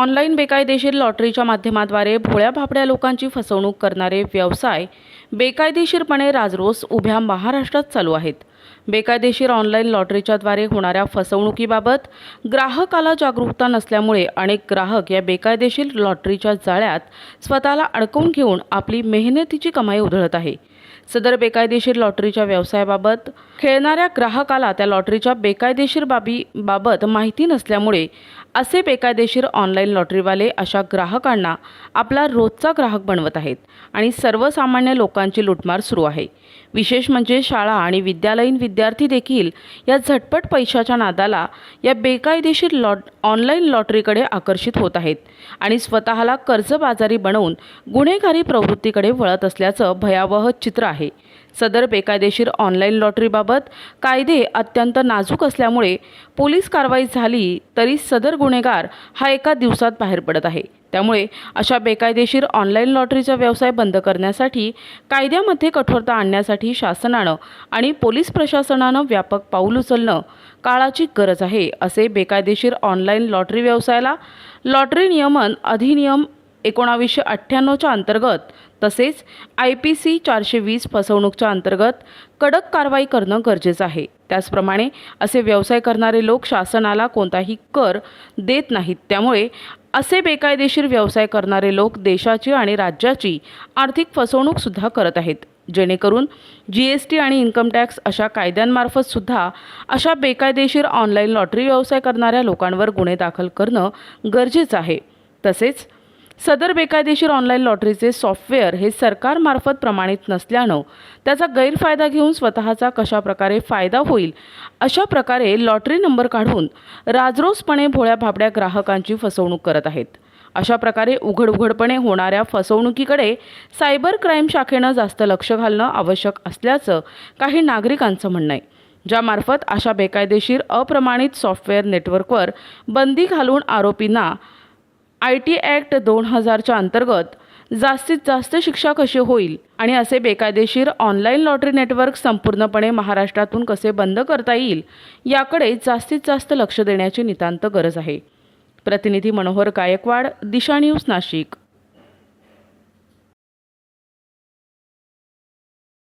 Online बेकायदेशीर लॉटरीच्या माध्यमाद्वारे भोळ्या भाबड्या लोकांची फसवणूक करणारे व्यवसाय बेकायदेशीरपणे राजरोस उभ्या महाराष्ट्रात चालू आहेत. बेकायदेशीर ऑनलाईन लॉटरीच्याद्वारे होणाऱ्या फसवणुकीबाबत ग्राहकाला जागरूकता नसल्यामुळे अनेक ग्राहक या बेकायदेशीर लॉटरीच्या जाळ्यात स्वतःला अडकवून घेऊन आपली मेहनतीची कमाई उधळत आहे. सदर बेकायदेशीर लॉटरीच्या व्यवसायाबाबत. खेळणाऱ्या ग्राहकाला त्या लॉटरीच्या बेकायदेशीर बाबीबाबत माहिती नसल्यामुळे असे बेकायदेशीर ऑनलाईन लॉटरीवाले अशा ग्राहकांना आपला रोजचा ग्राहक बनवत आहेत आणि सर्वसामान्य लोकांची लुटमार सुरू आहे. विशेष म्हणजे शाळा आणि विद्यालयीन विद्यार्थी देखील या झटपट पैशाच्या नादाला या बेकायदेशीर लॉट ऑनलाईन लॉटरीकडे आकर्षित होत आहेत आणि स्वतःला कर्जबाजारी बनवून गुन्हेगारी प्रवृत्तीकडे वळत असल्याचं भयावह चित्र आहे. सदर बेकायदेशीर ऑनलाईन लॉटरीबाबत कायदे अत्यंत नाजूक असल्यामुळे पोलीस कारवाई झाली तरी सदर गुन्हेगार हा एका दिवसात बाहेर पडत आहे. त्यामुळे अशा बेकायदेशीर ऑनलाईन लॉटरीचा व्यवसाय बंद करण्यासाठी कायद्यामध्ये कठोरता आणण्यासाठी शासनानं आणि पोलीस प्रशासनानं व्यापक पाऊल उचलणं काळाची गरज आहे असे बेकायदेशीर ऑनलाईन लॉटरी व्यवसायाला लॉटरी नियमन अधिनियम एकोणावीसशे अठ्ठ्याण्णवच्या अंतर्गत तसेच आय पी सी चारशे वीस फसवणूकच्या अंतर्गत कडक कारवाई करणं गरजेचं आहे. त्याचप्रमाणे असे व्यवसाय करणारे लोक शासनाला कोणताही कर देत नाहीत. त्यामुळे असे बेकायदेशीर व्यवसाय करणारे लोक देशाची आणि राज्याची आर्थिक फसवणूकसुद्धा करत आहेत. जेणेकरून जी एस टी आणि इन्कम टॅक्स अशा कायद्यांमार्फतसुद्धा अशा बेकायदेशीर ऑनलाईन लॉटरी व्यवसाय करणाऱ्या लोकांवर गुन्हे दाखल करणं गरजेचं आहे. तसेच सदर बेकायदेशीर ऑनलाईन लॉटरीचे सॉफ्टवेअर हे सरकारमार्फत प्रमाणित नसल्यानं त्याचा गैरफायदा घेऊन स्वतःचा कशाप्रकारे फायदा होईल अशा प्रकारे लॉटरी नंबर काढून राजरोसपणे भोळ्या भाबड्या ग्राहकांची फसवणूक करत आहेत. अशा प्रकारे उघड उघडपणे होणाऱ्या फसवणुकीकडे सायबर क्राईम शाखेनं जास्त लक्ष घालणं आवश्यक असल्याचं काही नागरिकांचं म्हणणं आहे. ज्यामार्फत अशा बेकायदेशीर अप्रमाणित सॉफ्टवेअर नेटवर्कवर बंदी घालून आरोपींना आय टी ॲक्ट दोन हजारच्या अंतर्गत जास्तीत जास्त शिक्षा कशी होईल आणि असे बेकायदेशीर ऑनलाईन लॉटरी नेटवर्क संपूर्णपणे महाराष्ट्रातून कसे बंद करता येईल याकडे जास्तीत जास्त लक्ष देण्याची नितांत गरज आहे. प्रतिनिधी मनोहर गायकवाड दिशा न्यूज नाशिक.